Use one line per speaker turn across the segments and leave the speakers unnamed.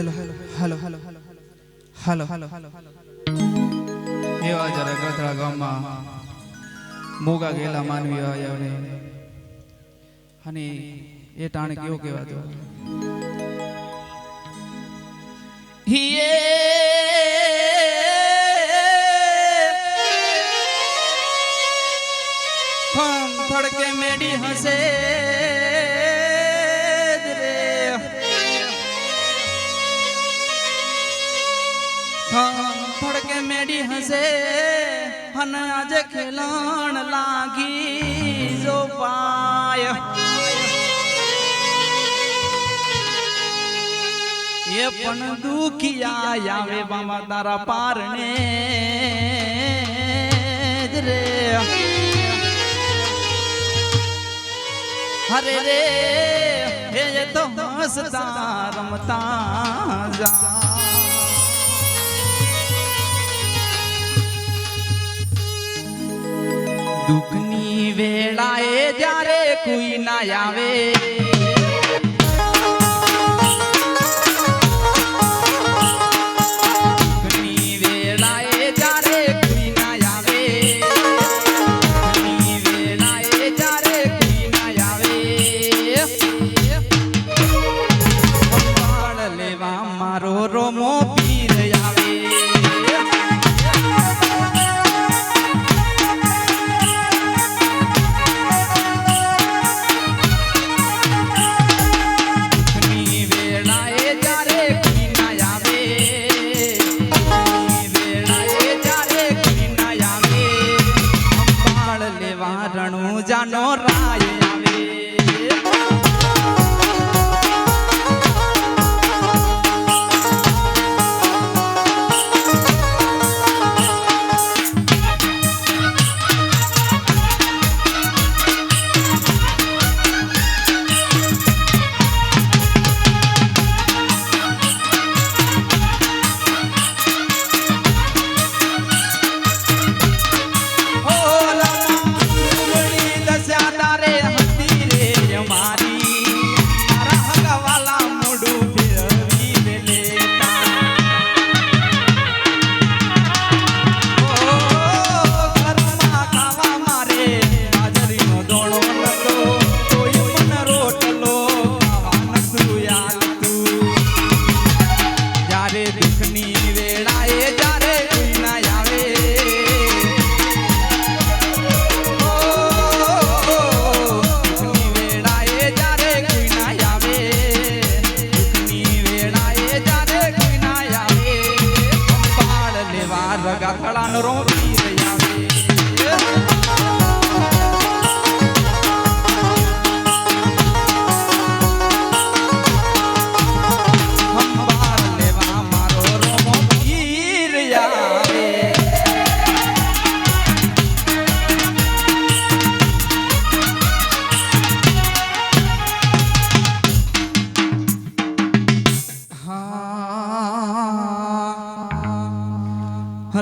Hello hello hello hello hello એવા જરા ગતરા ગામમાં મોગા ગયેલા માનવી આવ્યા અને એ ટાણે કેવો કહેવાતો? થમ હન આજે ખેલણ લાગી જો પાય. એ પણ દુખિયા આવે બાબા તારા પારણે રે. હરે રે હે તો હસતા રમતા જા. દુઃખની વેળાએ જ્યારે કોઈ ના આવે honor.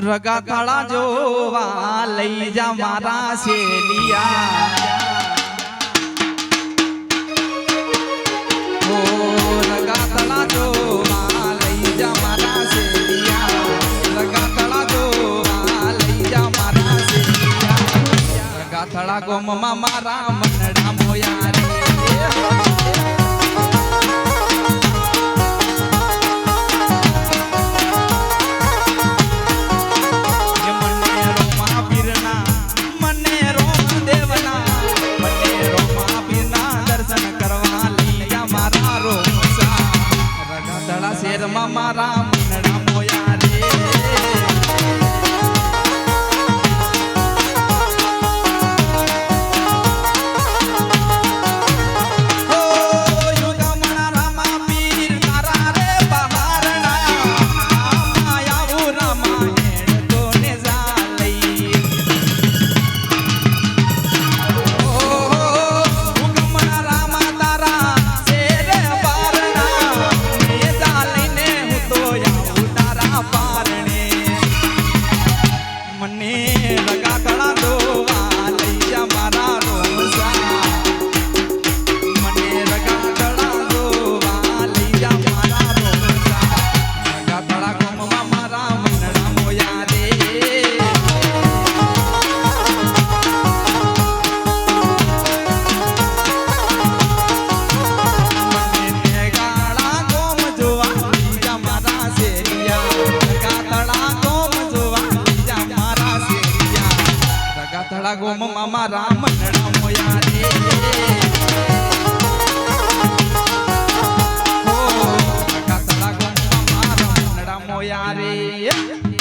રગા તાળા જોવા લઈ જા મારા શેલિયા ઓ રગા તાળા જોવા લઈ જા મારા શેલિયા રગા તાળા જોવા લઈ જા મારા શેલિયા રગા તાળા ગોમમાં મારા મનડા મોયા રે তারা ગોમ મામા રામ નડા મોયા રે મોયા રે